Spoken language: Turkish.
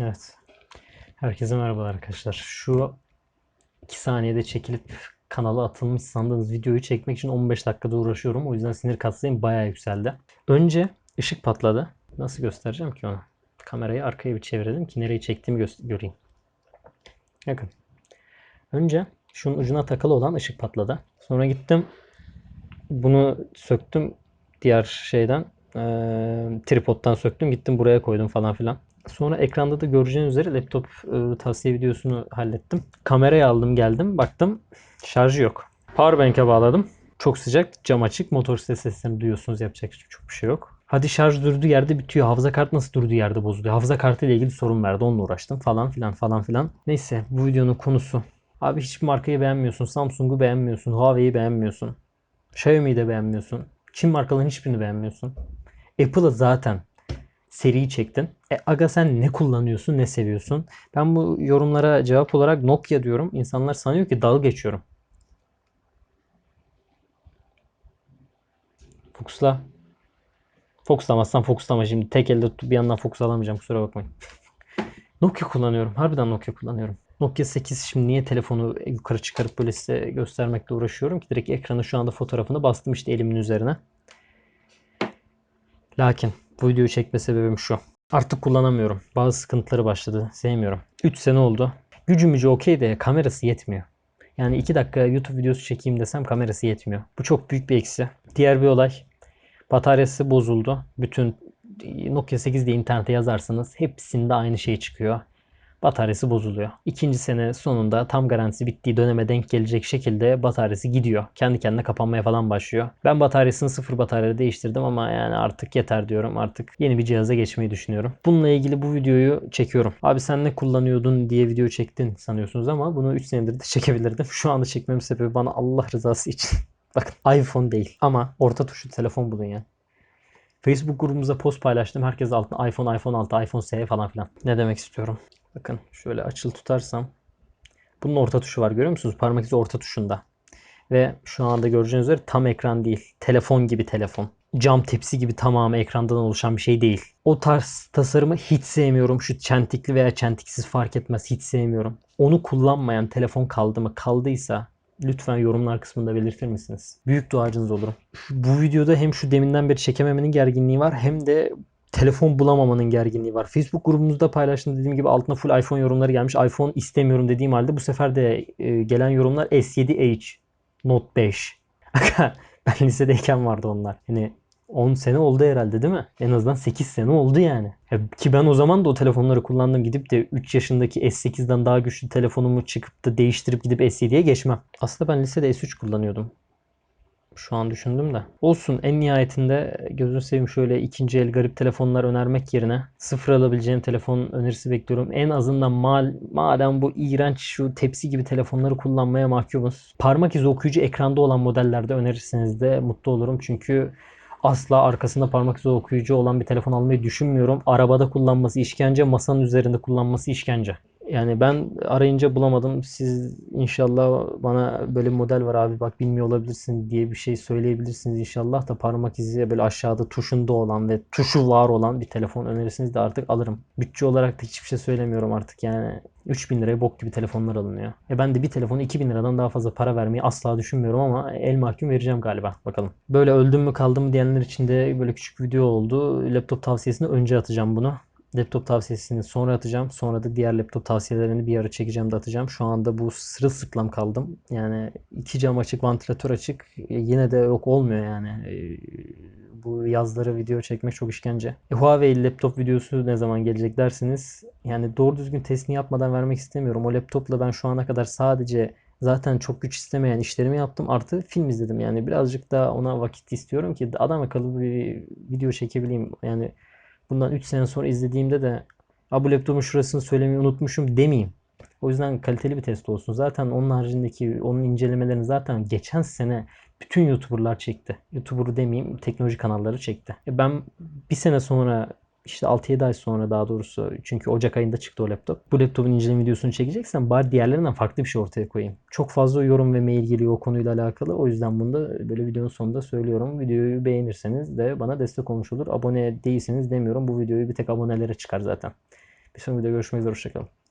Evet. Herkese merhabalar arkadaşlar. Şu 2 saniyede çekilip kanala atılmış sandığınız videoyu çekmek için 15 dakikada uğraşıyorum. O yüzden sinir katsayım bayağı yükseldi. Önce ışık patladı. Nasıl göstereceğim ki onu? Kamerayı arkaya bir çevirelim ki nereyi çektiğimi gö- göreyim. Bakın. Önce şunun ucuna takılı olan ışık patladı. Sonra gittim bunu söktüm diğer şeyden eee, tripodtan söktüm gittim buraya koydum falan filan. Sonra ekranda da göreceğiniz üzere laptop e, tavsiye videosunu hallettim. Kamerayı aldım geldim baktım şarjı yok. Powerbank'e bağladım. Çok sıcak cam açık motor ses seslerini duyuyorsunuz yapacak çok bir şey yok. Hadi şarj durduğu yerde bitiyor. Hafıza kartı nasıl durduğu yerde bozuluyor. Hafıza kartı ile ilgili sorun verdi. Onunla uğraştım falan filan falan filan. Neyse bu videonun konusu. Abi hiçbir markayı beğenmiyorsun. Samsung'u beğenmiyorsun. Huawei'yi beğenmiyorsun. Xiaomi'yi de beğenmiyorsun. Çin markalarının hiçbirini beğenmiyorsun. Apple'ı zaten seri çektin. E aga sen ne kullanıyorsun, ne seviyorsun? Ben bu yorumlara cevap olarak Nokia diyorum. İnsanlar sanıyor ki dalga geçiyorum. Fokusla. Fokuslamazsan fokuslama şimdi. Tek elde tutup bir yandan fokus alamayacağım kusura bakmayın. Nokia kullanıyorum. Harbiden Nokia kullanıyorum. Nokia 8 şimdi niye telefonu yukarı çıkarıp böyle size göstermekle uğraşıyorum ki direkt ekrana şu anda fotoğrafını bastım işte elimin üzerine. Lakin bu videoyu çekme sebebim şu. Artık kullanamıyorum. Bazı sıkıntıları başladı. Sevmiyorum. 3 sene oldu. Gücü mücü okey de kamerası yetmiyor. Yani 2 dakika YouTube videosu çekeyim desem kamerası yetmiyor. Bu çok büyük bir eksi. Diğer bir olay. Bataryası bozuldu. Bütün Nokia 8 diye internete yazarsanız hepsinde aynı şey çıkıyor. Bataryası bozuluyor. İkinci sene sonunda tam garantisi bittiği döneme denk gelecek şekilde bataryası gidiyor. Kendi kendine kapanmaya falan başlıyor. Ben bataryasını sıfır bataryada değiştirdim ama yani artık yeter diyorum. Artık yeni bir cihaza geçmeyi düşünüyorum. Bununla ilgili bu videoyu çekiyorum. Abi sen ne kullanıyordun diye video çektin sanıyorsunuz ama bunu 3 senedir de çekebilirdim. Şu anda çekmemin sebebi bana Allah rızası için. Bakın iPhone değil ama orta tuşlu telefon bulun ya. Facebook grubumuza post paylaştım. Herkes altına iPhone, iPhone 6, iPhone SE falan filan. Ne demek istiyorum? Bakın şöyle açıl tutarsam. Bunun orta tuşu var görüyor musunuz? Parmak izi orta tuşunda. Ve şu anda göreceğiniz üzere tam ekran değil. Telefon gibi telefon. Cam tepsi gibi tamamı ekrandan oluşan bir şey değil. O tarz tasarımı hiç sevmiyorum. Şu çentikli veya çentiksiz fark etmez. Hiç sevmiyorum. Onu kullanmayan telefon kaldı mı? Kaldıysa lütfen yorumlar kısmında belirtir misiniz? Büyük duacınız olurum. Bu videoda hem şu deminden beri çekememenin gerginliği var hem de telefon bulamamanın gerginliği var. Facebook grubumuzda paylaştım dediğim gibi altına full iPhone yorumları gelmiş. iPhone istemiyorum dediğim halde bu sefer de e, gelen yorumlar S7H, Note 5. ben lisedeyken vardı onlar. Hani 10 sene oldu herhalde değil mi? En azından 8 sene oldu yani. Ya ki ben o zaman da o telefonları kullandım. Gidip de 3 yaşındaki S8'den daha güçlü telefonumu çıkıp da değiştirip gidip S7'ye geçmem. Aslında ben lisede S3 kullanıyordum. Şu an düşündüm de. Olsun en nihayetinde gözünü seveyim şöyle ikinci el garip telefonlar önermek yerine sıfır alabileceğim telefon önerisi bekliyorum. En azından mal, madem bu iğrenç şu tepsi gibi telefonları kullanmaya mahkumuz. Parmak izi okuyucu ekranda olan modellerde önerirseniz de mutlu olurum. Çünkü asla arkasında parmak izi okuyucu olan bir telefon almayı düşünmüyorum. Arabada kullanması işkence, masanın üzerinde kullanması işkence. Yani ben arayınca bulamadım. Siz inşallah bana böyle model var abi bak bilmiyor olabilirsin diye bir şey söyleyebilirsiniz inşallah da parmak izi böyle aşağıda tuşunda olan ve tuşu var olan bir telefon önerirsiniz de artık alırım. Bütçe olarak da hiçbir şey söylemiyorum artık yani. 3000 liraya bok gibi telefonlar alınıyor. E ben de bir telefonu 2000 liradan daha fazla para vermeyi asla düşünmüyorum ama el mahkum vereceğim galiba. Bakalım. Böyle öldüm mü kaldım mı diyenler için de böyle küçük video oldu. Laptop tavsiyesini önce atacağım bunu. Laptop tavsiyesini sonra atacağım. Sonra da diğer laptop tavsiyelerini bir ara çekeceğim de atacağım. Şu anda bu sırılsıklam kaldım. Yani iki cam açık, vantilatör açık. E, Yine de yok olmuyor yani. E, Bu yazları video çekmek çok işkence. E, Huawei laptop videosu ne zaman gelecek dersiniz. Yani doğru düzgün testini yapmadan vermek istemiyorum. O laptopla ben şu ana kadar sadece zaten çok güç istemeyen işlerimi yaptım. Artı film izledim. Yani birazcık da ona vakit istiyorum ki adam akıllı bir video çekebileyim. Yani bundan 3 sene sonra izlediğimde de "Aa, bu laptopun şurasını söylemeyi unutmuşum demeyeyim. O yüzden kaliteli bir test olsun. Zaten onun haricindeki onun incelemelerini zaten geçen sene bütün YouTuber'lar çekti. YouTuber demeyeyim teknoloji kanalları çekti. E ben bir sene sonra işte 6-7 ay sonra daha doğrusu çünkü Ocak ayında çıktı o laptop. Bu laptopun inceleme videosunu çekeceksem bari diğerlerinden farklı bir şey ortaya koyayım. Çok fazla yorum ve mail geliyor o konuyla alakalı. O yüzden bunu da böyle videonun sonunda söylüyorum. Videoyu beğenirseniz de bana destek olmuş olur. Abone değilseniz demiyorum. Bu videoyu bir tek abonelere çıkar zaten. Bir sonraki videoda görüşmek üzere. Hoşçakalın.